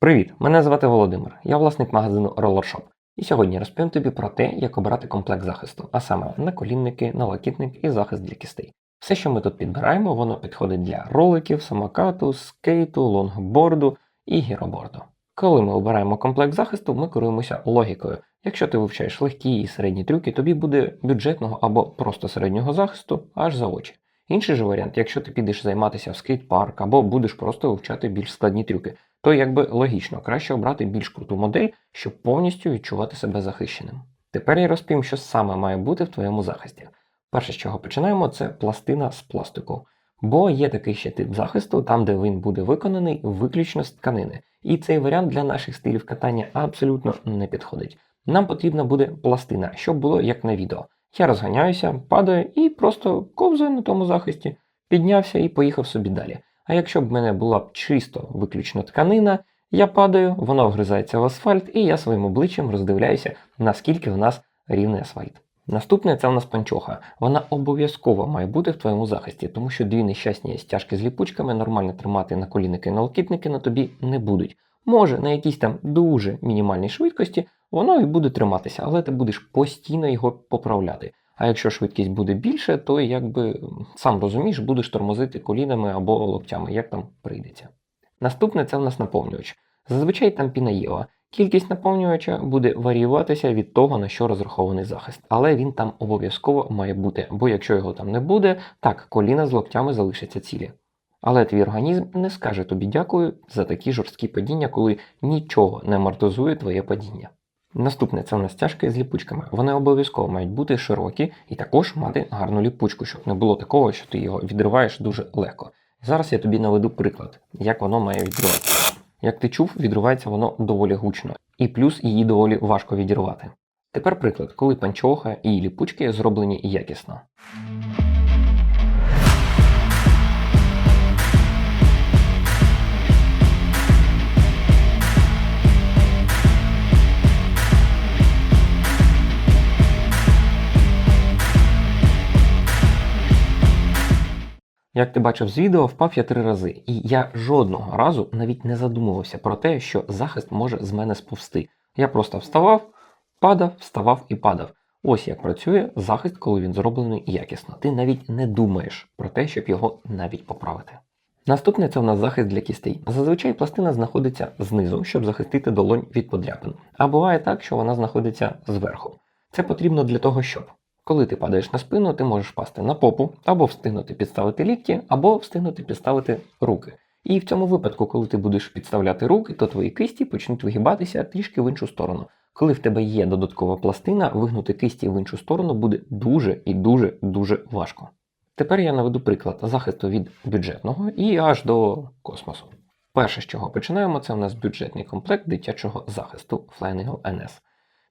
Привіт! Мене звати Володимир. Я власник магазину Roller Shop. І сьогодні розповім тобі про те, як обирати комплект захисту, а саме наколінники, налокітник і захист для кістей. Все, що ми тут підбираємо, воно підходить для роликів, самокату, скейту, лонгборду і гіроборду. Коли ми обираємо комплект захисту, ми керуємося логікою. Якщо ти вивчаєш легкі і середні трюки, тобі буде бюджетного або просто середнього захисту аж за очі. Інший же варіант, якщо ти підеш займатися в скейт-парк або будеш просто вивчати більш складні трюки, то якби логічно, краще обрати більш круту модель, щоб повністю відчувати себе захищеним. Тепер я розповім, що саме має бути в твоєму захисті. Перше, з чого починаємо, це пластина з пластику. Бо є такий ще тип захисту, там де він буде виконаний виключно з тканини. І цей варіант для наших стилів катання абсолютно не підходить. Нам потрібна буде пластина, щоб було як на відео. Я розганяюся, падаю і просто ковзаю на тому захисті, піднявся і поїхав собі далі. А якщо б в мене була б чисто виключно тканина, я падаю, вона вгризається в асфальт, і я своїм обличчям роздивляюся, наскільки в нас рівний асфальт. Наступне це в нас панчоха. Вона обов'язково має бути в твоєму захисті, тому що дві нещасні стяжки з ліпучками нормально тримати на колінники і на локітники на тобі не будуть. Може, на якійсь там дуже мінімальній швидкості воно і буде триматися, але ти будеш постійно його поправляти. А якщо швидкість буде більше, то якби сам розумієш, будеш тормозити колінами або локтями, як там прийдеться. Наступне це в нас наповнювач. Зазвичай там пінаєва. Кількість наповнювача буде варіюватися від того, на що розрахований захист, але він там обов'язково має бути, бо якщо його там не буде, так коліна з локтями залишаться цілі. Але твій організм не скаже тобі дякую за такі жорсткі падіння, коли нічого не амортизує твоє падіння. Наступне це в нас стяжки з ліпучками. Вони обов'язково мають бути широкі і також мати гарну ліпучку, щоб не було такого, що ти його відриваєш дуже легко. Зараз я тобі наведу приклад, як воно має відриватися. Як ти чув, відривається воно доволі гучно, і плюс її доволі важко відірвати. Тепер приклад, коли панчоха і ліпучки зроблені якісно. Як ти бачив з відео, впав я три рази, і я жодного разу навіть не задумувався про те, що захист може з мене сповзти. Я просто вставав, падав, вставав і падав. Ось як працює захист, коли він зроблений якісно. Ти навіть не думаєш про те, щоб його навіть поправити. Наступне це в нас захист для кістей. Зазвичай пластина знаходиться знизу, щоб захистити долонь від подряпин. А буває так, що вона знаходиться зверху. Це потрібно для того, щоб коли ти падаєш на спину, ти можеш впасти на попу, або встигнути підставити лікті, або встигнути підставити руки. І в цьому випадку, коли ти будеш підставляти руки, то твої кисті почнуть вигибатися трішки в іншу сторону. Коли в тебе є додаткова пластина, вигнути кисті в іншу сторону буде дуже і дуже дуже важко. Тепер я наведу приклад захисту від бюджетного і аж до космосу. Перше, з чого починаємо, це у нас бюджетний комплект дитячого захисту Flying NS.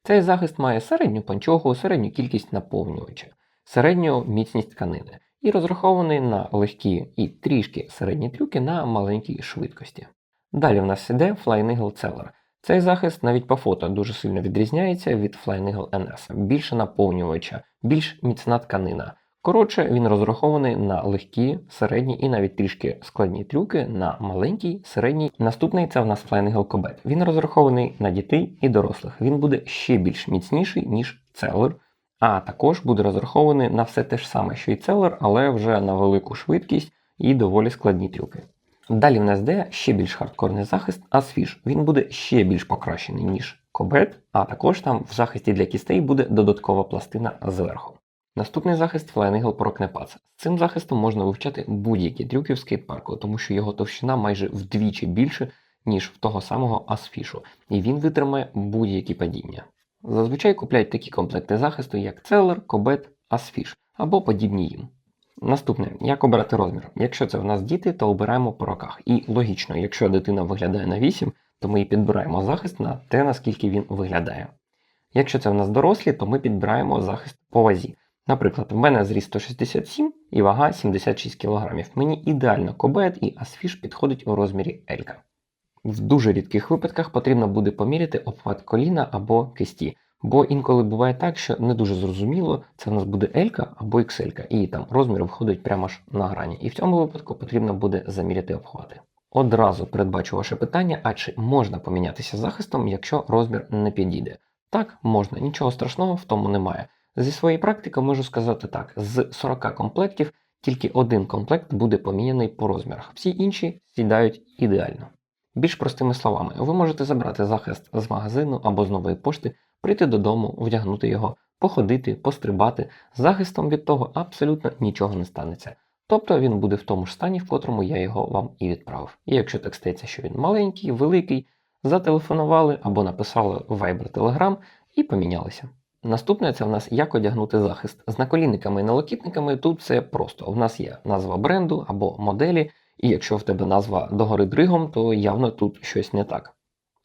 Цей захист має середню панчоху, середню кількість наповнювача, середню міцність тканини і розрахований на легкі і трішки середні трюки на маленькій швидкості. Далі в нас іде Flying Eagle Cellar. Цей захист навіть по фото дуже сильно відрізняється від Flying Eagle NS. Більше наповнювача, більш міцна тканина. Коротше, він розрахований на легкі, середні і навіть трішки складні трюки на маленький, середній. Наступний це в нас Flying Eagle Він розрахований на дітей і дорослих. Він буде ще більш міцніший, ніж Целер, а також буде розрахований на все те ж саме, що і Целер, але вже на велику швидкість і доволі складні трюки. Далі в нас йде ще більш хардкорний захист, Asfish. Він буде ще більш покращений, ніж Кобет, а також там в захисті для кістей буде додаткова пластина зверху. Наступний захист Pro Knepads. З цим захистом можна вивчати будь-які трюки в скейт-парку, тому що його товщина майже вдвічі більше, ніж в того самого Asfish, і він витримає будь-які падіння. Зазвичай купляють такі комплекти захисту, як Cellar, Comet, Asfish або подібні їм. Наступне, як обирати розмір. Якщо це в нас діти, то обираємо по роках. І логічно, якщо дитина виглядає на 8, то ми і підбираємо захист на те, наскільки він виглядає. Якщо це в нас дорослі, то ми підбираємо захист по вазі. Наприклад, в мене зріст 167 і вага 76 кг. Мені ідеально кобет і асфіш підходить у розмірі L. В дуже рідких випадках потрібно буде поміряти обхват коліна або кисті, бо інколи буває так, що не дуже зрозуміло, це в нас буде L або XL, і там розмір входить прямо ж на грані. І в цьому випадку потрібно буде заміряти обхвати. Одразу передбачу ваше питання, а чи можна помінятися захистом, якщо розмір не підійде? Так, можна, нічого страшного в тому немає. Зі своєї практики можу сказати так: з 40 комплектів тільки один комплект буде поміняний по розмірах, всі інші сідають ідеально. Більш простими словами, ви можете забрати захист з магазину або з нової пошти, прийти додому, вдягнути його, походити, пострибати. Захистом від того абсолютно нічого не станеться. Тобто він буде в тому ж стані, в котрому я його вам і відправив. І якщо так стається, що він маленький, великий, зателефонували або написали в Viber Telegram і помінялися. Наступне це в нас як одягнути захист. З наколінниками і налокітниками тут все просто. У нас є назва бренду або моделі, і якщо в тебе назва догори дригом, то явно тут щось не так.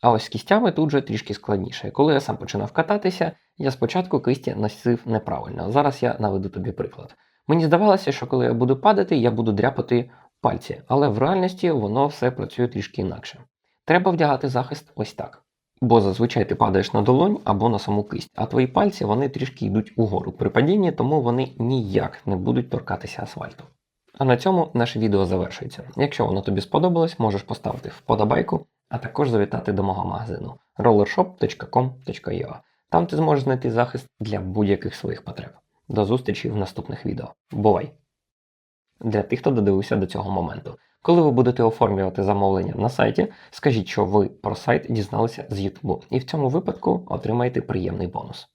А ось з кістями тут же трішки складніше. Коли я сам починав кататися, я спочатку кисті носив неправильно. Зараз я наведу тобі приклад. Мені здавалося, що коли я буду падати, я буду дряпати пальці, але в реальності воно все працює трішки інакше. Треба вдягати захист ось так. Бо зазвичай ти падаєш на долонь або на саму кисть, а твої пальці вони трішки йдуть угору при падінні, тому вони ніяк не будуть торкатися асфальту. А на цьому наше відео завершується. Якщо воно тобі сподобалось, можеш поставити вподобайку, а також завітати до мого магазину rollershop.com.ua. Там ти зможеш знайти захист для будь-яких своїх потреб. До зустрічі в наступних відео. Бувай! Для тих, хто додивився до цього моменту. Коли ви будете оформлювати замовлення на сайті, скажіть, що ви про сайт дізналися з YouTube, і в цьому випадку отримаєте приємний бонус.